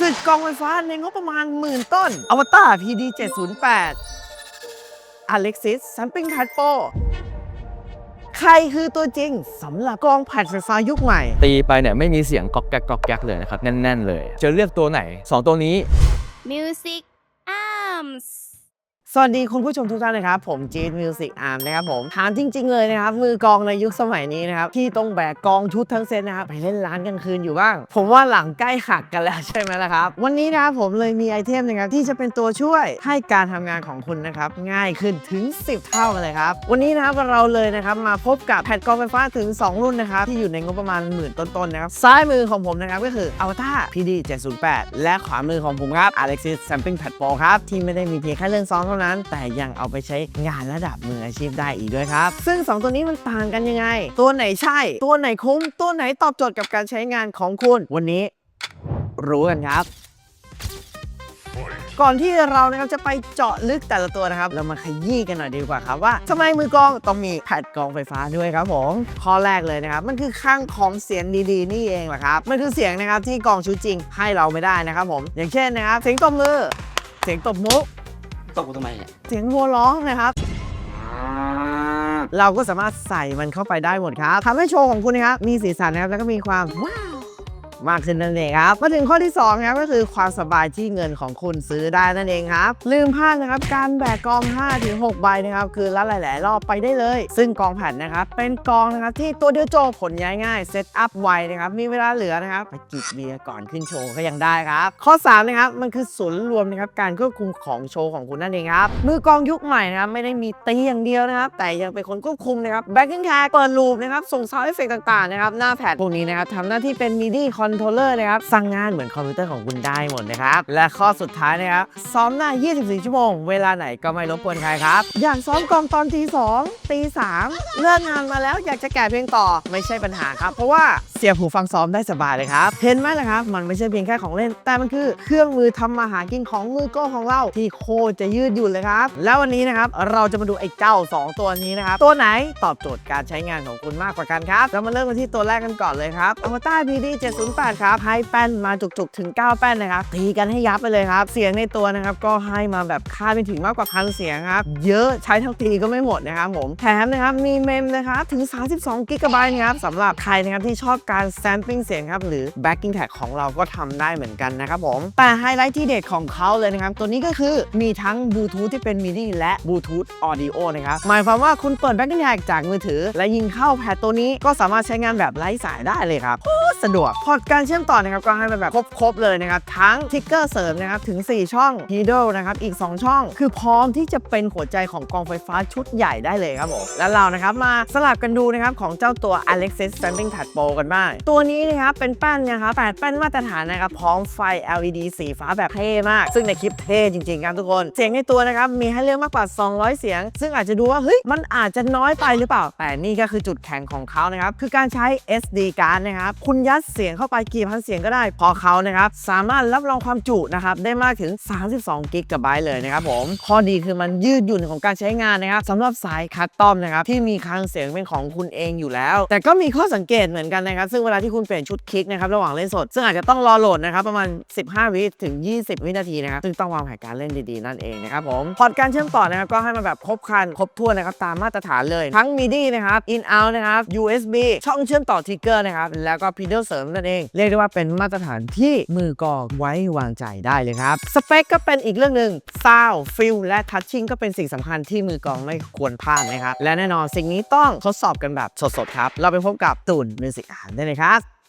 ศึกกองไฟฟ้าในงบประมาณหมื่นต้น อวตาร PD 708 Alexis Sampling Pad Pro ใครคือตัวจริงสำหรับกองแผ่นไฟฟ้ายุคใหม่ ตีไปเนี่ยไม่มีเสียงก๊อกแก๊กก๊อกแก๊กเลยนะครับ แน่น ๆ เลย จะเลือกตัวไหน 2 ตัวนี้ Music Arms สวัสดีคุณผู้ชมทุกท่านนะครับ ผมจีนมิวสิกอาร์มนะครับผมถามจริง ๆ เลยนะครับ มือกองในยุคสมัยนี้นะครับ ที่ต้องแบกกองชุดทั้งเซตนะครับ ไปเล่นร้านกลางคืนอยู่บ้าง ผมว่าหลังใกล้หักกันแล้วใช่ไหมล่ะครับ วันนี้นะครับผมเลยมีไอเทมนะครับที่จะเป็นตัวช่วยให้การทำงานของคุณนะครับ ง่ายขึ้นถึง 10 เท่าเลยครับ วันนี้นะครับเราเลยนะครับมาพบกับแผ่นกองไฟฟ้าถึง 2 รุ่นนะครับที่อยู่ในงบประมาณหมื่นต้นๆนะครับซ้ายมือของผมนะครับก็คือ Avatar PD 708 และขวามือของผมครับ Alexis Sampling Pad Pro ครับที่ไม่ได้มีเพียงแค่เรื่องซ้อมเท่านั้น แต่ยังเอาไปใช้งานระดับมืออาชีพได้อีกด้วยครับ ซึ่ง 2 ตัวนี้มันต่างกันยังไง ตัวไหนใช่ ตัวไหนคุ้ม ตัวไหนตอบโจทย์กับการใช้งานของคุณ วันนี้ รู้กันครับก่อนที่เรานะครับจะไปเจาะลึกแต่ละตัวนะครับ เรามาขยี้กันหน่อยดีกว่าครับว่าทำไมมือกลองต้องมีแผ่นกองไฟฟ้าด้วยครับผมข้อแรกเลยนะครับ มันคือข้างของเสียงดีๆ นี่เองแหละครับมันคือเสียงนะครับที่กลองชุดจริงให้เราไม่ได้นะครับผม อย่างเช่นนะครับเสียงตบมือ เสียงตบมุก ตกทำไมเนี่ยเสียงวัวร้องนะครับ เราก็สามารถใส่มันเข้าไปได้หมดครับทำให้โชว์ของคุณนะครับมีสีสันนะครับแล้วก็มีความว้าว มากขึ้นนั่นเองครับ มาถึงข้อที่2ครับก็คือความสบายที่เงินของคุณซื้อได้นั่นเองครับลืมพลาดนะครับการแบกกอง5-6ใบนะครับคือละหลาย ๆ รอบไปได้เลย ซึ่งกองแผ่นนะครับเป็นกองนะครับที่ตัวเดียวจบผลย้ายง่ายเซตอัพไวนะครับมีเวลาเหลือนะครับไปจิบเบียร์ก่อนขึ้นโชว์ก็ยังได้ครับ ข้อ3นะครับมันคือศูนย์รวมนะครับการควบคุมของโชว์ของคุณนั่นเองครับมือกองยุคใหม่นะครับไม่ได้มีตีอย่างเดียวนะครับแต่ยังเป็นคนควบคุมนะครับแบ็กกิ้งแคร์เปิดลูปนะครับส่งซาวด์เอฟเฟกต่าง ๆ นะครับหน้าแพดพวกนี้นะครับทำหน้าที่เป็นมิดี้คอนโทรลเลอร์นะครับสั่งงานเหมือนคอมพิวเตอร์ของคุณได้หมดนะครับ และข้อสุดท้ายนะครับ ซ้อมหน้า 24 ชั่วโมง เวลาไหนก็ไม่รบกวนใครครับ อยากซ้อมกองตอนตีสองตีสามเลิกงานมาแล้วอยากจะแก่เพลงต่อไม่ใช่ปัญหาครับ เพราะว่า เสียบหูฟังซ้อมได้สบายเลยครับ เห็นไหมล่ะครับ มันไม่ใช่เพียงแค่ของเล่น แต่มันคือเครื่องมือทำมาหากินของมือโก้ของเราที่โคจะยืดหยุ่นเลยครับ แล้ววันนี้นะครับเราจะมาดูไอ้เจ้า 2 ตัวนี้นะครับ ตัวไหนตอบโจทย์การใช้งานของคุณมากกว่ากันครับ เรามาเริ่มกันที่ตัวแรกกันก่อนเลยครับ Avatar PD 708ครับให้แป้นมาจุกๆถึง 9 แป้นนะครับตีกันให้ยับไปเลยครับ เสียงในตัวนะครับก็ให้มาแบบคาดไม่ถึงมากกว่าพันเสียงครับเยอะใช้เท่าตีก็ไม่หมดนะครับผมแถมนะครับมีเมมนะครับถึง 32กิกะไบต์นะครับสำหรับใครนะครับที่ชอบการ sampling เสียงครับ หรือ backing track ของเราก็ทำได้เหมือนกันนะครับผม แต่ไฮไลท์ที่เด็ดของเขาเลยนะครับ ตัวนี้ก็คือมีทั้งบลูทูธที่เป็น MIDI และบลูทูธ Audio นะครับ หมายความว่าคุณเปิด backing track จากมือถือ และยิงเข้าแพดตัวนี้ก็สามารถใช้งานแบบไร้สายได้เลยครับสะดวกพอร์ตการเชื่อมต่อนะครับก็ให้มาแบบครบๆเลยนะครับ ทั้งทิกเกอร์เสริมนะครับ ถึง 4 ช่อง Needle นะครับ อีก 2 ช่อง คือพร้อมที่จะเป็นหัวใจของกองไฟฟ้าชุดใหญ่ได้เลยครับผม แล้วเรานะครับมาสลับกันดูนะครับ ของเจ้าตัว Alexis Sampling Pad Pro กันบ้างตัวนี้นะครับเป็นแป้นนะครับ8แป้นมาตรฐานนะครับพร้อมไฟ LED สีฟ้าแบบเท่มาก ซึ่งในคลิปเท่จริงๆครับทุกคน เสียงในตัวนะครับมีให้เลือกมากกว่า 200 เสียง ซึ่งอาจจะดูว่าเฮ้ยมันอาจจะน้อยไปหรือเปล่า แต่นี่ก็คือจุดแข็งของเขานะครับคือการใช้ SD card นะครับคุณยัดเสียงเข้าไปกี่พันเสียงก็ได้ พอเขานะครับสามารถรับรองความจุนะครับได้มากถึง 32กิกะไบต์เลยนะครับผมข้อดีคือมันยืดหยุ่นของการใช้งานนะครับสำหรับสายคัสตอมนะครับที่มีคลังเสียงเป็นของคุณเองอยู่แล้ว แต่ก็มีข้อสังเกตเหมือนกันนะครับซึ่งเวลาที่คุณเปลี่ยนชุดคลิกนะครับระหว่างเล่นสด ซึ่งอาจจะต้องรอโหลดนะครับประมาณ 15 วิถึง 20 วินาทีนะครับซึ่งต้องวางแผนการเล่นดีๆ นั่นเองนะครับผมพอร์ตการเชื่อมต่อนะครับก็ให้มาแบบครบคันครบถ้วนนะครับตามมาตรฐานเลย ทั้ง MIDI นะครับ in out นะครับ USB ช่องเชื่อมต่อทริกเกอร์นะครับแล้วก็พีเดลเสริมนั่นเองเรียกได้ว่าเป็นมาตรฐานที่มือกองไว้วางใจได้เลยครับสเปคก็เป็นอีกเรื่องหนึ่งซาวฟิลและทัชชิ่งก็เป็นสิ่งสำคัญที่มือกองไม่ควรพลาดนะครับและแน่นอนสิ่งนี้ต้องทดสอบกันแบบสดๆครับเราไปพบกับตุ่นมิวสิกอาร์ได้เลยครับ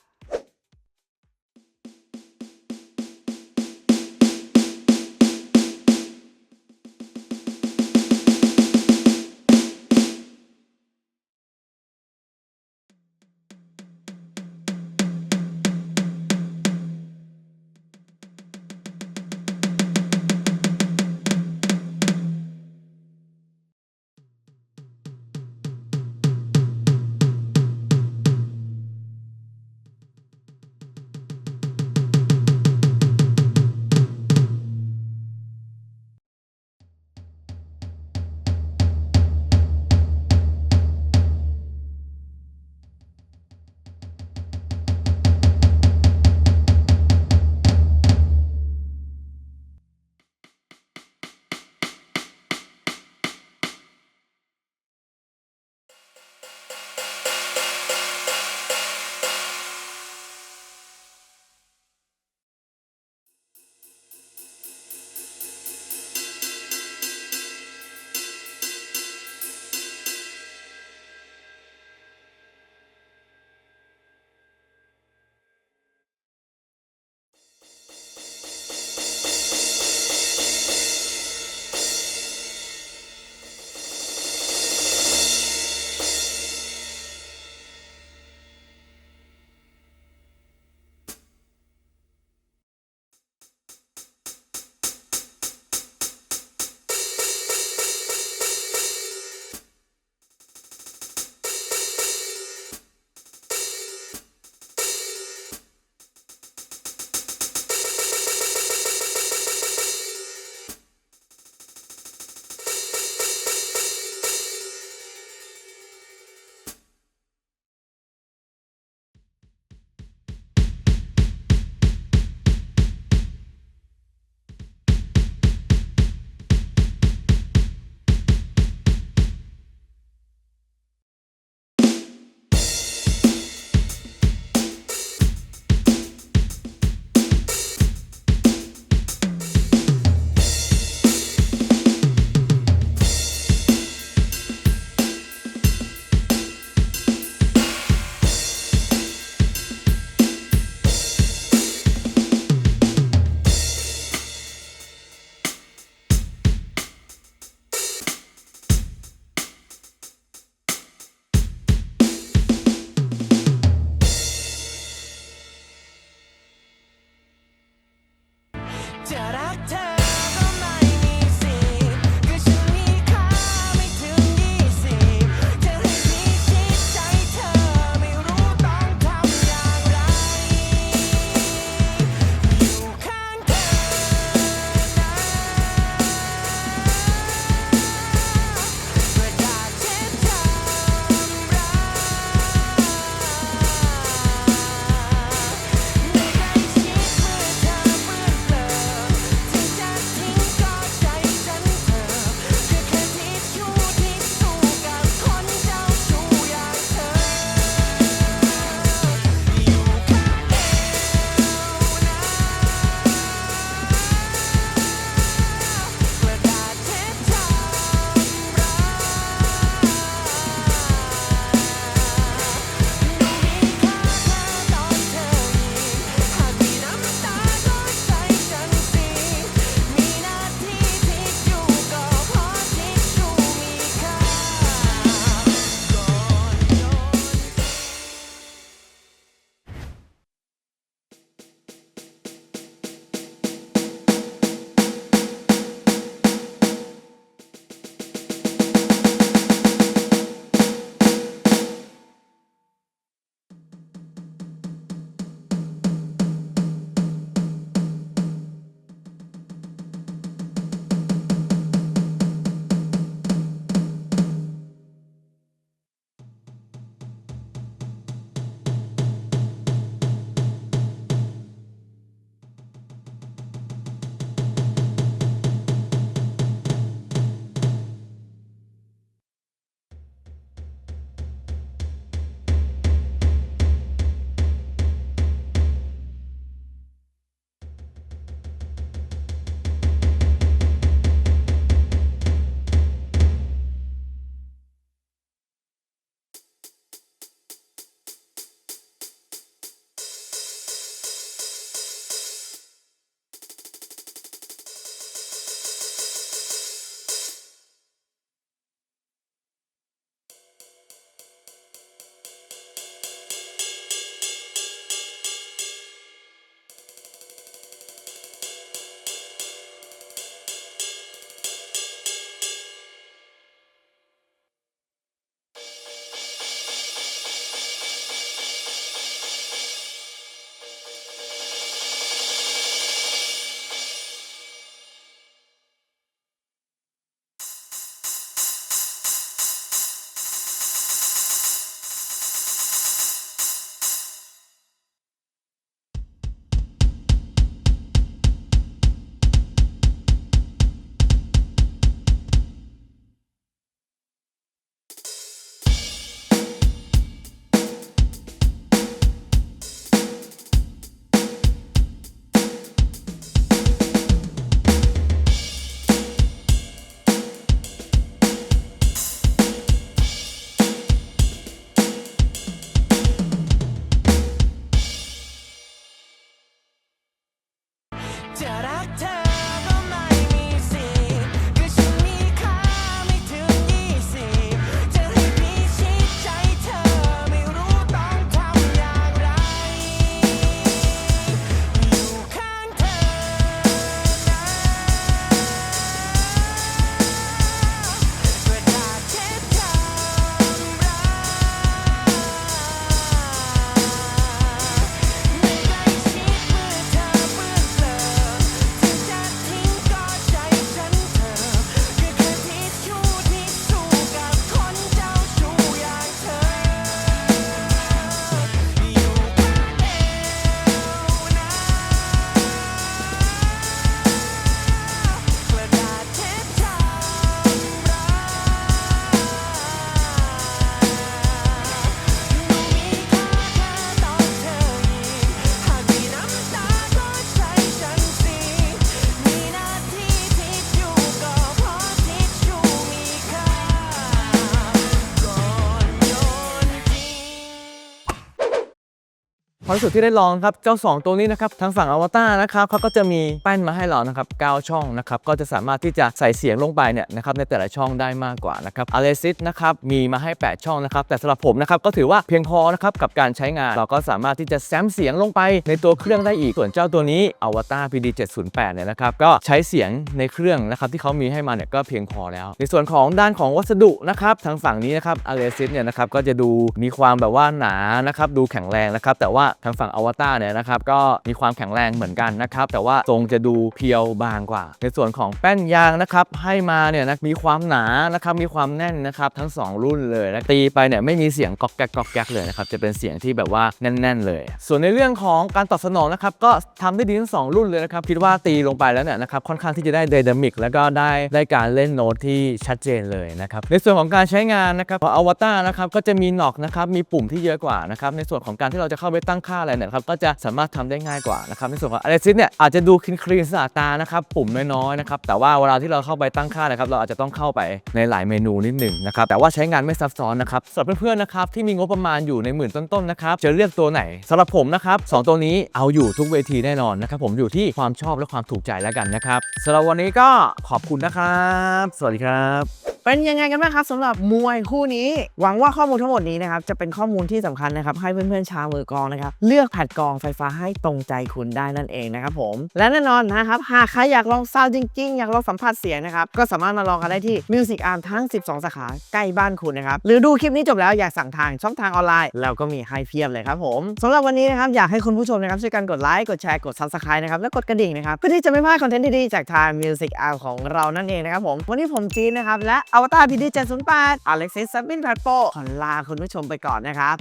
ความรู้สึกที่ได้ลองครับเจ้า 2 ตัวนี้นะครับทางฝั่งอวตารนะครับเขาก็จะมีแป้นมาให้เรานะครับ9ช่องนะครับก็จะสามารถที่จะใส่เสียงลงไปเนี่ยนะครับในแต่ละช่องได้มากกว่านะครับอ l เลซิสนะครับมีมาให้ 8 ช่องนะครับแต่สำหรับผมนะครับก็ถือว่าเพียงพอนะครับกับการใช้งาน เราก็สามารถที่จะแซมเสียงลงไปในตัวเครื่องได้อีกส่วนเจ้าตัวนี้อวตาร PD 708เนี่ยนะครับก็ใช้เสียงในเครื่องนะครับที่เขามีให้มาเนี่ยก็เพียงพอแล้ว ในส่วนของด้านของวัสดุนะครับทางฝั่งนี้นะครับอ l เลซิสเนี่ยนะครับก็จะดูมีความแบบว่าหนานะครับดูแข็งแรงนะครับแต่ว่าทางฝั่งอวตารเนี่ยนะครับก็มีความแข็งแรงเหมือนกันนะครับแต่ว่าทรงจะดูเพียวบางกว่า ในส่วนของแป้นยางนะครับให้มาเนี่ยนะมีความหนานะครับมีความแน่นนะครับทั้ง 2 รุ่นเลยนะตีไปเนี่ยไม่มีเสียงก๊อกแก๊กก๊อกแก๊กเลยนะครับจะเป็นเสียงที่แบบว่าแน่น ๆ เลย ส่วนในเรื่องของการตอบสนองนะครับก็ทำได้ดีทั้งสองรุ่นเลยนะครับคิดว่าตีลงไปแล้วเนี่ยนะครับค่อนข้างที่จะได้ไดนามิกแล้วก็ได้ได้การเล่นโน้ตที่ชัดเจนเลยนะครับในส่วนของการใช้งานนะครับของอวตารนะครับก็จะมีหนอกนะครับมีปุ่มที่เยอะกว่านะครับในส่วนของการที่เราจะเข้าไปตั้งค่าอะไรเนี่ยครับก็จะสามารถทำได้ง่ายกว่านะครับในส่วนของ Alexis เนี่ยอาจจะดูคลีนคลีนสะอาดตานะครับปุ่มน้อยๆนะครับแต่ว่าเวลาที่เราเข้าไปตั้งค่านะครับเราอาจจะต้องเข้าไปในหลายเมนูนิดหนึ่งนะครับแต่ว่าใช้งานไม่ซับซ้อนนะครับสำหรับเพื่อนๆนะครับที่มีงบประมาณอยู่ในหมื่นต้นๆนะครับจะเลือกตัวไหนสำหรับผมนะครับสองตัวนี้เอาอยู่ทุกเวทีแน่นอนนะครับผมอยู่ที่ความชอบและความถูกใจแล้วกันนะครับสำหรับวันนี้ก็ขอบคุณนะครับ สวัสดีครับ เป็นยังไงกันบ้างครับสำหรับมวยคู่นี้ หวังว่าข้อมูลทั้งหมดนี้นะครับจะเป็นข้อมูลที่สำคัญนะครับให้เพื่อนๆชาวมือกองนะครับเลือกแผ่นกองไฟฟ้าให้ตรงใจคุณได้นั่นเองนะครับผมและแน่นอนนะครับหากใครอยากลองซาวด์จริงๆ อยากลองสัมผัสเสียงนะครับก็สามารถมาลองกันได้ที่ Music Arm ทั้ง 12 สาขาใกล้บ้านคุณนะครับหรือดูคลิปนี้จบแล้วอยากสั่งทางช่องทางออนไลน์แล้วก็มีให้เพียบเลยครับผมสำหรับวันนี้นะครับอยากให้คุณผู้ชมนะครับช่วยกันกดไลค์กดแชร์กด Subscribe นะครับและกดกระดิ่งนะครับเพื่อที่จะไม่พลาดคอนเทนต์ดีๆจากทาง Music Arm ของเรานั่นเองนะครับผมวันนี้ผมจีนนะครับและอวตารพีดี708 Alexis ซับบินแพตโปขอลาคุณผู้ชมไปก่อนนะครับ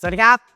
สวัสดีครับ